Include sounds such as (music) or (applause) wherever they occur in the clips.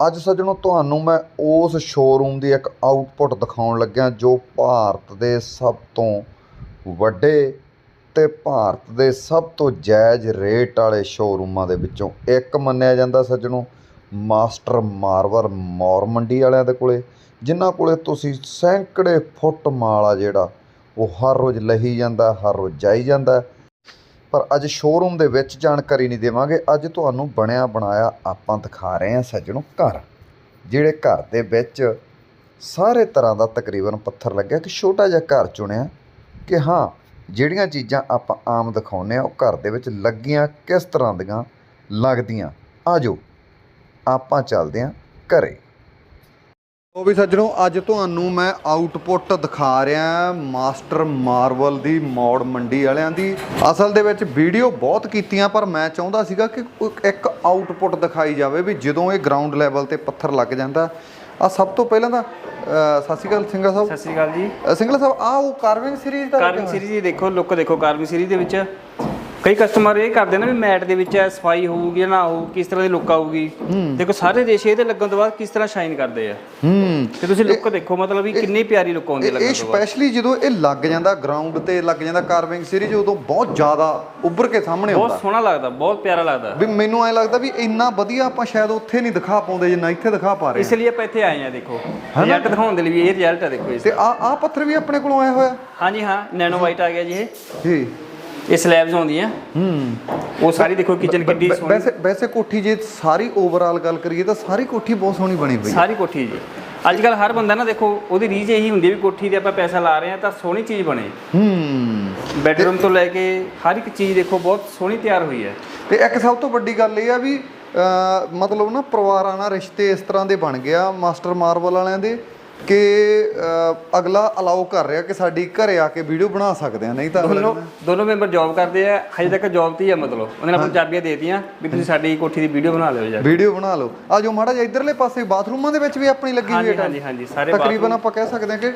ਅੱਜ ਸੱਜਣੋ ਤੁਹਾਨੂੰ ਮੈਂ ਉਸ ਸ਼ੋਰੂਮ ਦੀ ਇੱਕ ਆਊਟਪੁੱਟ ਦਿਖਾਉਣ ਲੱਗਿਆ ਜੋ ਭਾਰਤ ਦੇ ਸਭ ਤੋਂ ਵੱਡੇ ਤੇ ਭਾਰਤ ਦੇ ਸਭ ਤੋਂ ਜਾਇਜ਼ ਰੇਟ ਵਾਲੇ ਸ਼ੋਰੂਮਾਂ ਦੇ ਵਿੱਚੋਂ ਇੱਕ ਮੰਨਿਆ ਜਾਂਦਾ ਸੱਜਣੋ, ਮਾਸਟਰ ਮਾਰਵਰ ਮੌਰ ਮੰਡੀ ਵਾਲਿਆਂ ਦੇ ਕੋਲੇ, ਜਿਨ੍ਹਾਂ ਕੋਲੇ ਤੁਸੀਂ ਸੈਂਕੜੇ ਫੁੱਟ ਮਾਲ ਆ ਜਿਹੜਾ, ਉਹ ਹਰ ਰੋਜ਼ ਲਹੀ ਜਾਂਦਾ, ਹਰ ਰੋਜ਼ ਜਾਈ ਜਾਂਦਾ। ਪਰ ਅੱਜ ਸ਼ੋਰੂਮ ਦੇ ਵਿੱਚ ਜਾਣਕਾਰੀ ਨਹੀਂ ਦੇਵਾਂਗੇ। ਅੱਜ ਤੁਹਾਨੂੰ ਬਣਿਆ ਬਣਾਇਆ ਆਪਾਂ ਦਿਖਾ ਰਹੇ ਹਾਂ ਸੱਜਣੋ ਘਰ। ਜਿਹੜੇ ਘਰ ਦੇ ਵਿੱਚ ਸਾਰੇ ਤਰ੍ਹਾਂ ਦਾ ਤਕਰੀਬਨ ਪੱਥਰ ਲੱਗਿਆ ਕਿ ਛੋਟਾ ਜਿਹਾ ਘਰ ਚੁਣਿਆ ਕਿ ਹਾਂ, ਜਿਹੜੀਆਂ ਚੀਜ਼ਾਂ ਆਪਾਂ ਆਮ ਦਿਖਾਉਂਦੇ ਆ ਉਹ ਘਰ ਦੇ ਵਿੱਚ ਲੱਗੀਆਂ, ਕਿਸ ਤਰ੍ਹਾਂ ਦੀਆਂ ਲੱਗਦੀਆਂ। ਆਜੋ ਆਪਾਂ ਚੱਲਦੇ ਹਾਂ ਘਰੇ। ਉਹ ਵੀ ਸੱਜਣੋ ਅੱਜ ਤੁਹਾਨੂੰ ਮੈਂ ਆਊਟਪੁੱਟ ਦਿਖਾ ਰਿਹਾ ਮਾਸਟਰ ਮਾਰਵਲ ਦੀ ਮੌੜ ਮੰਡੀ ਵਾਲਿਆਂ ਦੀ। ਅਸਲ ਦੇ ਵਿੱਚ ਵੀਡੀਓ ਬਹੁਤ ਕੀਤੀਆਂ ਪਰ ਮੈਂ ਚਾਹੁੰਦਾ ਸੀਗਾ ਕਿ ਇੱਕ ਆਊਟਪੁੱਟ ਦਿਖਾਈ ਜਾਵੇ ਵੀ ਜਦੋਂ ਇਹ ਗਰਾਊਂਡ ਲੈਵਲ ਤੇ ਪੱਥਰ ਲੱਗ ਜਾਂਦਾ। ਆ ਸਭ ਤੋਂ ਪਹਿਲਾਂ ਤਾਂ ਸਤਿ ਸ਼੍ਰੀ ਅਕਾਲ ਸਿੰਘਾ ਸਾਹਿਬ। ਸਤਿ ਸ੍ਰੀ ਅਕਾਲ ਜੀ। ਸਿੰਗਲਾ ਸਾਹਿਬ ਆ ਉਹ ਕਾਰਵਿੰਗ ਸੀਰੀਜ਼ ਦਾ ਕਾਰਵਿੰਗ ਸੀਰੀਜ਼ ਦੇਖੋ ਲੁੱਕ ਦੇਖੋ ਕਾਰਵਿੰਗ ਸੀਰੀਜ਼ ਦੇ ਵਿੱਚ। ਕਈ ਕਸਟਮਰ ਇਹ ਕਰਦੇ ਨੇ ਵੀ ਮੈਟ ਦੇ ਵਿੱਚ ਸਫ਼ਾਈ ਹੋਊਗੀ ਜਾਂ ਨਾ ਹੋਊ ਕਿਸ ਤਰ੍ਹਾਂ ਦੀ ਲੁੱਕ ਆਊਗੀ। ਦੇਖੋ ਸਾਰੇ ਰੇਸ਼ੇ ਇਹਦੇ ਲੱਗਣ ਤੋਂ ਬਾਅਦ ਕਿਸ ਤਰ੍ਹਾਂ ਸ਼ਾਈਨ ਕਰਦੇ ਆ। ਹੂੰ। ਤੇ ਤੁਸੀਂ ਲੁੱਕ ਦੇਖੋ ਮਤਲਬ ਵੀ ਕਿੰਨੀ ਪਿਆਰੀ ਲੁੱਕ ਆਉਂਦੀ ਇਹ ਲੱਗਣ ਇਹ ਤੋਂ ਬਾਅਦ। ਸਪੈਸ਼ਲੀ ਜਦੋਂ ਇਹ ਲੱਗ ਜਾਂਦਾ ਗਰਾਊਂਡ ਤੇ ਲੱਗ ਜਾਂਦਾ ਕਾਰਵਿੰਗ ਸੀਰੀਜ਼ ਉਦੋਂ ਬਹੁਤ ਜ਼ਿਆਦਾ ਉੱਭਰ ਕੇ ਸਾਹਮਣੇ ਆਉਂਦਾ। ਬਹੁਤ ਸੋਹਣਾ ਲੱਗਦਾ ਬਹੁਤ ਪਿਆਰਾ ਲੱਗਦਾ। ਵੀ ਮੈਨੂੰ ਐ ਲੱਗਦਾ ਵੀ ਇੰਨਾ ਵਧੀਆ ਆਪਾਂ ਸ਼ਾਇਦ ਉੱਥੇ ਨਹੀਂ ਦਿਖਾ ਪਾਉਂਦੇ ਜਿੰਨਾ ਇੱਥੇ ਦਿਖਾ ਪਾ ਰਹੇ ਇਸ ਲਈ ਆਪਾਂ ਇੱਥੇ ਆਏ ਆ ਦੇਖੋ। ਰਿਜ਼ਲਟ ਦਿਖਾਉਣ ਦੇ ਲਈ ਇਹ ਰਿਜ਼ਲਟ ਹੈ ਦੇਖੋ ਇਸ ਤੇ ਆ ਆ ਪੱਥਰ ਵੀ ਆਪਣੇ ਕੋਲੋਂ ਆਇਆ ਹੋਇਆ? ਹਾਂਜੀ ਹਾਂ ਨੈਨੋ ਵਾਈਟ ਆ ਗਿਆ ਜੀ ਇਹ। ਜੀ। ਇਹ ਸਲੈਬਸ ਆਉਂਦੀਆਂ ਹੂੰ। ਉਹ ਸਾਰੀ ਦੇਖੋ ਕਿਚਨ ਕਿੱਡੀ ਸੋਹਣੀ। ਵੈਸੇ ਵੈਸੇ ਕੋਠੀ ਜੇ ਸਾਰੀ ਓਵਰਆਲ ਗੱਲ ਕਰੀਏ ਤਾਂ ਸਾਰੀ ਕੋਠੀ ਬਹੁਤ ਸੋਹਣੀ ਬਣੀ ਪਈ ਹੈ। ਸਾਰੀ ਕੋਠੀ ਜੀ। ਅੱਜ ਕੱਲ ਹਰ ਬੰਦਾ ਨਾ ਦੇਖੋ ਉਹਦੀ ਰੀਝ ਇਹੀ ਹੁੰਦੀ ਹੈ ਵੀ ਕੋਠੀ ਤੇ ਆਪਾਂ ਪੈਸਾ ਲਾ ਰਹੇ ਹਾਂ ਤਾਂ ਸੋਹਣੀ ਚੀਜ਼ ਬਣੇ। ਹੂੰ। ਬੈਡਰੂਮ ਤੋਂ ਲੈ ਕੇ ਹਰ ਇੱਕ ਚੀਜ਼ ਦੇਖੋ ਬਹੁਤ ਸੋਹਣੀ ਤਿਆਰ ਹੋਈ ਹੈ। ਤੇ ਇੱਕ ਸਭ ਤੋਂ ਵੱਡੀ ਗੱਲ ਇਹ ਆ ਵੀ ਅਹ, ਮਤਲਬ ਨਾ ਪਰਿਵਾਰਾਂ ਨਾਲ ਰਿਸ਼ਤੇ ਇਸ ਤਰ੍ਹਾਂ ਦੇ ਬਣ ਗਿਆ ਮਾਸਟਰ ਮਾਰਵਲ ਵਾਲਿਆਂ ਦੇ ਕਿ ਅਗਲਾ ਅਲਾਉ ਕਰ ਰਿਹਾ ਕਿ ਸਾਡੀ ਘਰੇ ਆ ਕੇ ਵੀਡੀਓ ਬਣਾ ਸਕਦੇ ਆ ਨਹੀਂ ਤਾਂ ਦੋਨੋਂ ਦੋਨੋਂ ਮੈਂਬਰ ਜੌਬ ਕਰਦੇ ਆ ਹਜੇ ਤੱਕ ਜੌਬ ਤੇ ਹੀ ਆ ਮਤਲਬ। ਉਹਨਾਂ ਨੇ ਆਪਣੀ ਚਾਬੀਆਂ ਦੇ ਦਿੱਤੀਆਂ ਵੀ ਤੁਸੀਂ ਸਾਡੀ ਕੋਠੀ ਦੀ ਵੀਡੀਓ ਬਣਾ ਲਿਓ ਜਾ। ਵੀਡੀਓ ਬਣਾ ਲਓ। ਆ ਜੋ ਮਾੜਾ ਜਿਹਾ ਇਧਰਲੇ ਪਾਸੇ ਬਾਥਰੂਮਾਂ ਦੇ ਵਿੱਚ ਵੀ ਆਪਣੀ ਲੱਗੀ ਹੋਈ ਹੈ ਹਾਂਜੀ ਹਾਂਜੀ ਸਾਰੇ ਤਕਰੀਬਨ ਆਪਾਂ ਕਹਿ ਸਕਦੇ ਹਾਂ ਕਿ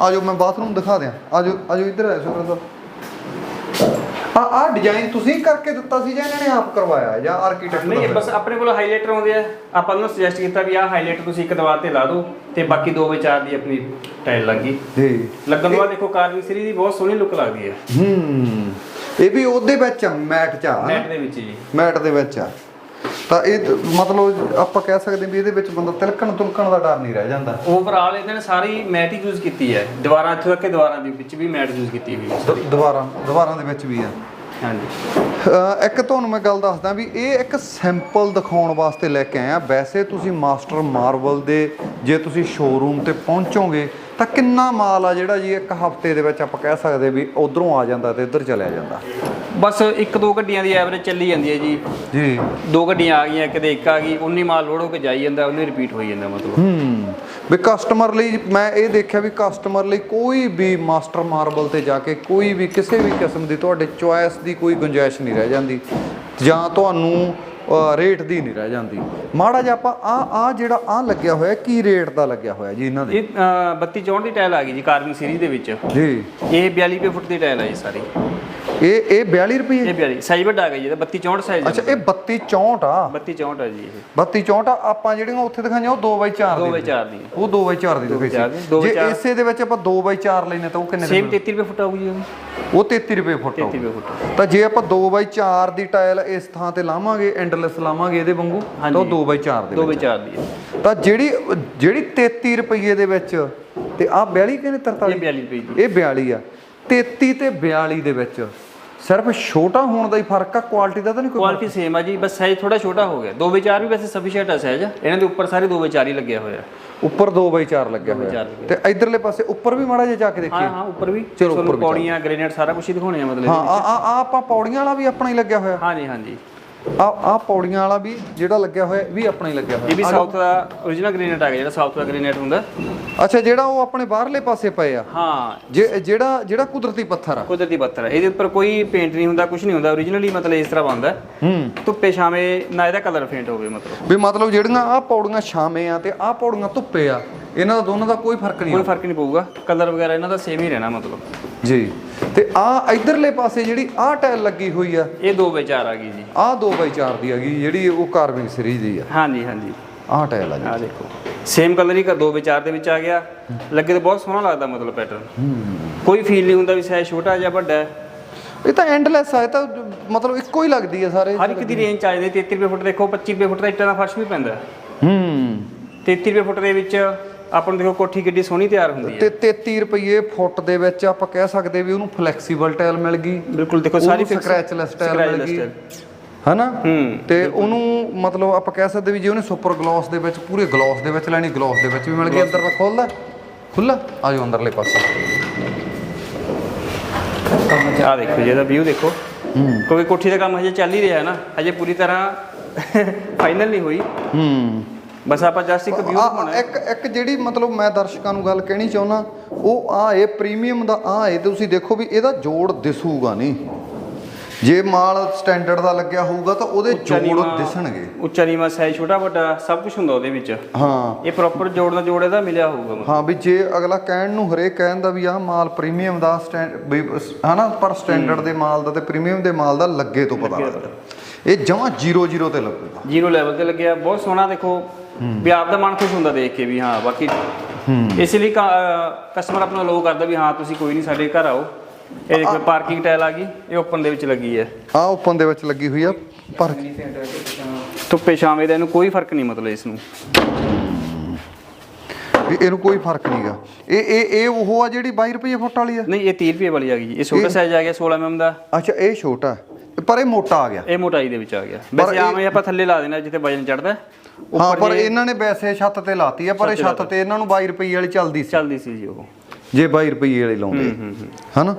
ਆ ਜੋ ਮੈਂ ਬਾਥਰੂਮ ਦਿਖਾ ਦਿਆਂ। ਆ ਜੋ ਆ ਜੋ ਇੱਧਰ ਆਇਆ ਸੁਖਰ ਸਾਹਿਬ ਆ ਆ ਡਿਜ਼ਾਈਨ ਤੁਸੀਂ ਕਰਕੇ ਦਿੱਤਾ ਸੀ ਜਾਂ ਇਹਨਾਂ ਨੇ ਆਪ ਕਰਵਾਇਆ ਜਾਂ ਆਰਕੀਟੈਕਟ ਨਹੀਂ ਬਸ ਆਪਣੇ ਕੋਲ ਹਾਈਲਾਈਟਰ ਆਉਂਦੇ ਆ। ਆਪਾਂ ਨੂੰ ਸੁਜੈਸਟ ਕੀਤਾ ਵੀ ਆਹ ਹਾਈਲਾਈਟਰ ਤੁਸੀਂ ਇੱਕ ਦੀਵਾਰ ਤੇ ਲਾ ਦਿਓ ਤੇ ਬਾਕੀ ਦੋ ਵਿੱਚ ਚਾਰ ਦੀ ਆਪਣੀ ਟਾਈਲ ਲੱਗੀ। ਜੀ। ਲੱਗਣ ਤੋਂ ਬਾਅਦ ਦੇਖੋ ਕਾਰਵਿੰਗ ਸੀਰੀਜ਼ ਦੀ ਬਹੁਤ ਸੋਹਣੀ ਲੁੱਕ ਲੱਗਦੀ ਹੈ ਹੂੰ। ਇਹ ਵੀ ਉਹਦੇ ਵਿੱਚ ਮੈਟ ਚ ਆ? ਨੈਟ ਦੇ ਵਿੱਚ ਜੀ। ਮੈਟ ਦੇ ਵਿੱਚ ਆ। ਤਾਂ ਇਹ ਮਤਲਬ ਆਪਾਂ ਕਹਿ ਸਕਦੇ ਵੀ ਇਹਦੇ ਵਿੱਚ ਬੰਦਾ ਤਿਲਕਣ ਤੁਲਕਣ ਦਾ ਡਰ ਨਹੀਂ ਰਹਿ ਜਾਂਦਾ। ਓਵਰਆਲ ਇਹਨਾਂ ਨੇ ਸਾਰੀ ਮੈਟ ਹੀ ਯੂਜ਼ ਕੀਤੀ ਹੈ। ਦੀਵਾਰਾਂ ਇੱਥੋਂ ਤੱਕ ਕਿ ਦੀਵਾਰਾਂ ਦੇ ਵਿੱਚ ਵੀ ਮੈਟ ਯੂਜ਼ ਕੀਤੀ ਹੋਈ ਹੈ ਦ- ਦੀਵਾਰਾਂ ਦੀਵਾਰਾਂ ਦੇ ਵਿੱਚ ਵੀ ਆ ਹਾਂਜੀ। ਇੱਕ ਤੁਹਾਨੂੰ ਮੈਂ ਗੱਲ ਦੱਸਦਾ ਵੀ ਇਹ ਇੱਕ ਸੈਂਪਲ ਦਿਖਾਉਣ ਵਾਸਤੇ ਲੈ ਕੇ ਆਏ ਆ। ਵੈਸੇ ਤੁਸੀਂ ਮਾਸਟਰ ਮਾਰਵਲ ਦੇ ਜੇ ਤੁਸੀਂ ਸ਼ੋਰੂਮ ਤੇ ਪਹੁੰਚੋਗੇ ਤਾਂ ਕਿੰਨਾ ਮਾਲ ਆ ਜਿਹੜਾ ਜੀ ਇੱਕ ਹਫ਼ਤੇ ਦੇ ਵਿੱਚ ਆਪਾਂ ਕਹਿ ਸਕਦੇ ਵੀ ਉਧਰੋਂ ਆ ਜਾਂਦਾ ਤੇ ਇੱਧਰ ਚਲਿਆ ਜਾਂਦਾ। ਬਸ ਇੱਕ ਦੋ ਗੱਡੀਆਂ ਦੀ ਐਵਰੇਜ ਚੱਲੀ ਜਾਂਦੀ ਹੈ ਜੀ। ਜੀ। ਦੋ ਗੱਡੀਆਂ ਆ ਗਈਆਂ ਕਿਤੇ ਇੱਕ ਆ ਗਈ ਉਨੀ ਮਾਲ ਲੋਡ ਹੋ ਕੇ ਜਾਈ ਜਾਂਦਾ ਉਹਨੇ ਰਿਪੀਟ ਹੋਈ ਜਾਂਦਾ ਮਤਲਬ। ਹੂੰ। ਵੀ ਕਸਟਮਰ ਲਈ ਮੈਂ ਇਹ ਦੇਖਿਆ ਵੀ ਕਸਟਮਰ ਲਈ ਕੋਈ ਵੀ ਮਾਸਟਰ ਮਾਰਬਲ ਤੇ ਜਾ ਕੇ ਕੋਈ ਵੀ ਕਿਸੇ ਵੀ ਕਿਸਮ ਦੀ ਤੁਹਾਡੇ ਚੁਆਇਸ ਦੀ ਕੋਈ ਗੁੰਜਾਇਸ਼ ਨਹੀਂ ਰਹਿ ਜਾਂਦੀ। ਜਾਂ ਤੁਹਾਨੂੰ ਰੇਟ ਦੀ ਨਹੀਂ ਰਹਿ ਜਾਂਦੀ। ਮਾੜਾ ਜਿਹਾ ਆਪਾਂ ਆ ਆ ਜਿਹੜਾ ਆ ਲੱਗਿਆ ਹੋਇਆ ਕੀ ਰੇਟ ਦਾ ਲੱਗਿਆ ਹੋਇਆ ਜੀ ਇਹਨਾਂ ਦੇ? ਇਹ ਅ, 32 64 ਦੀ ਟਾਇਲ ਆ ਗਈ ਜੀ ਕਾਰਵਿੰਗ ਸੀਰੀਜ਼ ਦੇ ਵਿੱਚ। ਜੀ। ਇਹ 42 ਰੁਪਏ ਫੁੱਟ ਦੀ ਟਾਇਲ ਹੈ ਜੀ ਸਾਰੀ। ਇਹ ਇਹ 42 ਰੁਪਏ ਇਹ 42 ਸਾਈਜ਼ ਵੱਡਾ ਆ ਗਿਆ ਜੀ ਇਹਦਾ 32 64 ਸਾਈਜ਼ ਅੱਛਾ ਇਹ 32 64 ਆ? 32 64 ਹੈ ਜੀ ਇਹ। 32 64 ਆ, ਆਪਾਂ ਜਿਹੜੀਆਂ ਉੱਥੇ ਦਿਖਾਈਆਂ ਉਹ 2x4 ਦੋ ਦੀ ਬਾਈ ਚਾਰ ਦੀ ਉਹ 2x4 ਦੀ ਦਿਖਾਈ ਸੀ। ਜੇ। ਇਸੇ ਦੇ ਵਿੱਚ ਆਪਾਂ 2x4 ਲੈਨੇ ਤਾਂ ਉਹ ਕਿੰਨੇ ਸੇਮ ਦੇ 33 ਰੁਪਏ ਫੁੱਟ ਆਊਗੀ ਜੀ ਉਹ। ਉਹ 33 ਰੁਪਏ ਫੁੱਟ 33 ਰੁਪਏ ਫੁੱਟ। ਤਾਂ ਜੇ ਆਪਾਂ 2x4 ਦੀ ਟਾਇਲ ਇਸ ਥਾਂ ਤੇ ਲਾਵਾਂਗੇ ਐਂਡਲੈਸ ਲਾਵਾਂਗੇ ਇਹਦੇ ਵਾਂਗੂ ਤਾਂ ਉਹ 2x4 ਦੇ ਦੋ ਵਿੱਚ ਬਾਈ ਚਾਰ ਦੀ ਹੈ। ਤਾਂ ਜਿਹੜੀ ਜਿਹੜੀ 33 ਰੁਪਏ ਦੇ ਵਿੱਚ ਤੇ ਆ 42 ਕਹਿੰਦੇ 43 ਇਹ 42 ਰੁਪਏ ਇਹ 42 ਆ। 33 ਤੇ 42 ਦੇ ਵਿੱਚ। ਸਿਰਫ ਛੋਟਾ ਹੋਣ ਦਾ ਹੀ ਫ਼ਰਕ ਆ ਕੁਆਲਿਟੀ ਦਾ ਤਾਂ ਨਹੀਂ ਕੋਈ ਕੁਆਲਿਟੀ ਸੇਮ ਆ ਜੀ ਬਸ ਸਾਈਜ਼ ਥੋੜਾ ਛੋਟਾ ਹੋ ਗਿਆ। ਦੋ ਬਾਈ ਚਾਰ ਵੀ ਵੈਸੇ ਸਫੀਸ਼ੀਐਂਟ ਹੈ ਸਾਈਜ਼ ਇਹਨਾਂ ਦੇ ਉੱਪਰ ਸਾਰੇ ਦੋ ਬਾਈ ਚਾਰ ਹੀ ਲੱਗਿਆ ਹੋਇਆ। ਉੱਪਰ 2x4 ਲੱਗਿਆ ਹੋਇਆ। ਤੇ ਇਧਰਲੇ ਪਾਸੇ ਉੱਪਰ ਵੀ ਮਾੜਾ ਜਿਹਾ ਜਾ ਕੇ ਹਾਂ ਦੇਖੀਏ। ਹਾਂ ਉੱਪਰ ਵੀ। ਚਲੋ, ਉੱਪਰ। ਪੌੜੀਆਂ ਗ੍ਰੇਨਾਈਟ ਸਾਰਾ ਕੁਝ ਹੀ ਦਿਖਾਉਣੇ ਆ ਮਤਲਬ ਹਾਂ ਆ ਆ ਆ ਆਪਾਂ ਪੌੜੀਆਂ ਵਾਲਾ ਵੀ ਆਪਣਾ ਹੀ ਲੱਗਿਆ ਹੋਇਆ। ਹਾਂਜੀ ਹਾਂਜੀ। ਆ ਆ ਪੌੜੀਆਂ ਵਾਲਾ ਵੀ ਜਿਹੜਾ ਲੱਗਿਆ ਹੋਇਆ ਇਹ ਵੀ ਆਪਣਾ ਹੀ ਲੱਗਿਆ ਹੋਇਆ। ਇਹ ਵੀ ਸਾਊਥ ਦਾ origignal ਗ੍ਰੇਨਾਈਟ ਆ ਗਿਆ ਜਿਹੜਾ ਸਾਊਥ ਦਾ ਗ੍ਰੇਨਾਈਟ ਹੁੰਦਾ। ਅੱਛਾ ਜਿਹੜਾ ਉਹ ਆਪਣੇ ਬਾਹਰਲੇ ਪਾਸੇ ਪਏ ਆ? ਹਾਂ। ਜੇ ਜਿਹੜਾ ਜਿਹੜਾ ਕੁਦਰਤੀ ਪੱਥਰ ਆ? ਕੁਦਰਤੀ ਪੱਥਰ ਹੈ ਇਹਦੇ ਉੱਪਰ ਕੋਈ ਪੇਂਟ ਨਹੀਂ ਹੁੰਦਾ ਕੁਝ ਨਹੀਂ ਹੁੰਦਾ। Originally ਮਤਲਬ ਇਸ ਤਰ੍ਹਾਂ ਬਣਦਾ। ਹੈ। ਹੂੰ ਧੁੱਪੇ ਛਾਵੇਂ ਨਾ ਇਹਦਾ ਕਲਰ ਫੇਂਟ ਹੋਵੇ ਮਤਲਬ। ਵੀ ਮਤਲਬ ਜਿਹੜੀਆਂ ਆ ਪੌੜੀਆਂ ਛਾਵੇਂ ਆ ਤੇ ਆ ਪੌੜੀਆਂ ਧੁੱਪੇ ਆ ਇਹਨਾਂ ਦਾ ਦੋਨਾਂ ਦਾ ਕੋਈ ਫ਼ਰਕ ਨਹੀਂ ਕੋਈ ਫ਼ਰਕ ਨਹੀਂ ਪਊਗਾ। ਕਲਰ ਵਗੈਰਾ ਇਹਨਾਂ ਦਾ ਸੇਮ ਹੀ ਰਹਿਣਾ ਮਤਲਬ। ਜੀ। ਤੇ ਆ ਇਧਰਲੇ ਪਾਸੇ ਜਿਹੜੀ ਆ ਟਾਇਲ ਲੱਗੀ ਹੋਈ ਆ ਇਹ 2 ਬਾਈ 4 ਆ ਗਈ ਜੀ। ਆ 2x4 ਦੀ ਹੈਗੀ ਜਿਹੜੀ ਉਹ ਕਾਰਵਿੰਗ ਸੀਰੀਜ਼ ਦੀ ਆ। ਹਾਂਜੀ ਹਾਂਜੀ। ਆਹ ਟਾਇਲ ਆ ਜੀ। ਆ ਦੇਖੋ। ਸੇਮ ਕਲਰ ਹੀ ਕਰ ਦੋ ਵਿਚਾਰ ਦੇ ਵਿੱਚ ਆ ਗਿਆ। ਲੱਗੇ ਤਾਂ ਬਹੁਤ ਸੋਹਣਾ ਲੱਗਦਾ ਮਤਲਬ ਪੈਟਰਨ ਕੋਈ ਫੀਲ ਨਹੀਂ ਹੁੰਦਾ ਵੀ ਸਾਈਜ਼ ਛੋਟਾ ਜਾਂ ਵੱਡਾ। ਹੈ ਇਹ ਤਾਂ ਐਂਡਲੈਸ ਆ ਇਹ ਤਾਂ ਮਤਲਬ ਇੱਕੋ ਹੀ ਲੱਗਦੀ ਹੈ ਸਾਰੇ। ਹਰ ਇੱਕ ਦੀ ਰੇਂਜ ਆ ਜਾਂਦੀ 33 ਰੁਪਏ ਫੁੱਟ ਦੇਖੋ 25 ਰੁਪਏ ਫੁੱਟ ਦਾ ਇੱਟਾਂ ਦਾ ਫਰਸ਼ ਵੀ ਪੈਂਦਾ। ਹੂੰ। 33 ਰੁਪਏ ਫੁੱਟ ਦੇ ਵਿੱਚ ਆਪਾਂ ਨੂੰ ਦੇਖੋ ਕੋਠੀ ਕਿੱਡੀ ਸੋਹਣੀ ਤਿਆਰ ਹੁੰਦੀ ਹੈ। ਤੇ 33 ਰੁਪਏ ਫੁੱਟ ਦੇ ਵਿੱਚ ਆਪਾਂ ਕਹਿ ਸਕਦੇ ਵੀ ਉਹਨੂੰ ਫਲੈਕਸੀਬਲ ਟਾਇਲ ਮਿਲ ਗਈ। ਬਿਲਕੁਲ ਦੇਖੋ ਸਾਰੀ ਸਕ੍ਰੈਚਲੈਸ ਟਾਇਲ ਮਿਲ ਗਈ। ਹਨਾ? ਤੇ ਉਹਨੂੰ ਮਤਲਬ ਆਪਾਂ ਕਹਿ ਸਕਦੇ ਵੀ ਜੇ ਉਹਨੇ ਸੁਪਰ ਗਲੋਸ ਦੇ ਵਿੱਚ ਪੂਰੇ ਗਲੋਸ ਦੇ ਵਿੱਚ ਲੈਣੀ ਗਲੋਸ ਦੇ ਵਿੱਚ ਵੀ ਮਿਲ ਗਈ ਅੰਦਰ ਦਾ ਖੋਲਦਾ ਖੁੱਲਾ ਆ ਜਾਓ ਅੰਦਰਲੇ ਪਾਸੇ। ਆ ਦੇਖੋ ਜੀ ਇਹਦਾ ਵਿਊ ਦੇਖੋ। ਕਿਉਂਕਿ ਕੋਠੀ ਦਾ ਕੰਮ ਹਜੇ ਚੱਲ ਹੀ ਰਿਹਾ ਹੈ ਨਾ। ਹਜੇ ਪੂਰੀ ਤਰ੍ਹਾਂ (laughs) ਫਾਈਨਲ ਨਹੀਂ ਹੋਈ। ਹੂੰ। ਬਸ ਆਪਾਂ ਜਸਟ ਇੱਕ ਵਿਊ ਆ ਦਿਖਾਉਣਾ ਹੈ। ਇੱਕ ਇੱਕ ਜਿਹੜੀ ਮਤਲਬ ਮੈਂ ਦਰਸ਼ਕਾਂ ਨੂੰ ਗੱਲ ਕਹਿਣੀ ਚਾਹੁੰਦਾ ਉਹ ਆ ਇਹ ਪ੍ਰੀਮੀਅਮ ਦਾ ਆ ਇਹ ਤੁਸੀਂ ਦੇਖੋ ਵੀ ਇਹਦਾ ਜੋੜ ਦਿਸੂਗਾ ਨਹੀਂ। ਜੇ ਮਾਲ ਸਟੈਂਡਰਡ ਦਾ ਲੱਗਿਆ ਹੋਊਗਾ ਤਾਂ ਉਹਦੇ ਜੋੜ ਦਿਸਣਗੇ। ਉੱਚਾ ਨੀਵਾਂ ਸਾਈਜ਼ ਛੋਟਾ ਵੱਡਾ ਸਭ ਕੁਝ ਹੁੰਦਾ ਉਹਦੇ ਵਿੱਚ। ਹਾਂ। ਇਹ ਪ੍ਰੋਪਰ ਜੋੜ ਦਾ ਜੋੜ ਇਹਦਾ ਮਿਲਿਆ ਹੋਊਗਾ। ਹਾਂ ਵੀ ਜੇ ਅਗਲਾ ਕਹਿਣ ਨੂੰ ਹਰੇਕ ਕਹਿੰਦਾ ਵੀ ਆਹ ਮਾਲ ਪ੍ਰੀਮੀਅਮ ਦਾ ਸਟੈਂਡ ਹਨਾ ਪਰ ਸਟੈਂਡਰਡ ਦੇ ਮਾਲ ਦਾ ਤੇ ਪ੍ਰੀਮੀਅਮ ਦੇ ਮਾਲ ਦਾ ਲੱਗੇ ਤੋਂ ਪਤਾ ਲੱਗਦਾ। ਇਹ ਜਮਾਂ 00 ਤੇ ਲੱਗੂਗਾ। ਜ਼ੀਰੋ ਲੈਵਲ ਤੇ ਲੱਗਿਆ ਬਹੁਤ ਸੋਹਣਾ ਦੇਖੋ। ਵੀ ਆਪ ਦਾ ਮਨ ਖੁਸ਼ ਹੁੰਦਾ ਦੇਖ ਕੇ ਵੀ ਹਾਂ ਬਾਕੀ ਇਸ ਲਈ ਕਸਟਮਰ ਆਪਣਾ ਲੋ ਕਰਦਾ ਵੀ ਹਾਂ ਤੁਸੀਂ ਕੋਈ ਨਹੀਂ ਸਾਡੇ ਘਰ ਆਓ। ਇਹ ਦੇਖੋ ਪਾਰਕਿੰਗ ਟਾਇਲ ਆ ਗਈ ਇਹ ਓਪਨ ਦੇ ਵਿੱਚ ਲੱਗੀ ਹੈ। ਆ ਓਪਨ ਦੇ ਵਿੱਚ ਲੱਗੀ ਹੋਈ ਆ ਪਰ ਧੁੱਪੇ ਛਾਵੇਂ ਦਾ ਇਹਨੂੰ ਕੋਈ ਫ਼ਰਕ ਨਹੀਂ ਮਤਲਬ ਇਸ ਨੂੰ ਵੀ ਇਹਨੂੰ ਕੋਈ ਫ਼ਰਕ ਨਹੀਂਗਾ ਇਹ ਇਹ ਇਹ ਉਹ ਆ ਜਿਹੜੀ 22 ਰੁਪਏ ਫੁੱਟ ਵਾਲੀ ਆ? ਨਹੀਂ ਇਹ 30 ਰੁਪਏ ਵਾਲੀ ਆ ਗਈ। ਇਹ ਛੋਟਾ ਸਾਈਜ਼ ਆ ਗਿਆ 16 mm ਦਾ। ਅੱਛਾ ਇਹ ਛੋਟਾ। ਹੈ। ਪਰ ਇਹ ਮੋਟਾ ਆ ਗਿਆ। ਇਹ ਮੋਟਾਈ ਦੇ ਵਿੱਚ ਆ ਗਿਆ। ਵੈਸੇ ਆਮ ਆਪਾਂ ਥੱਲੇ ਲਾ ਦੇਣਾ ਜਿੱਥੇ ਵਜਨ ਚੜਦਾ ਹਾਂ ਪਰ ਇਹਨਾਂ ਨੇ ਵੈਸੇ ਛੱਤ ਤੇ ਲਾਤੀ ਆ ਪਰ ਇਹ ਛੱਤ ਤੇ ਇਹਨਾਂ ਨੂੰ 22 ਰੁਪਏ ਵਾਲੀ ਚੱਲਦੀ ਸੀ। ਚੱਲਦੀ ਸੀ ਜੀ ਉਹ। ਜੇ 22 ਰੁਪਏ ਵਾਲੀ ਲਾਉਂਦੇ। ਹਨਾ?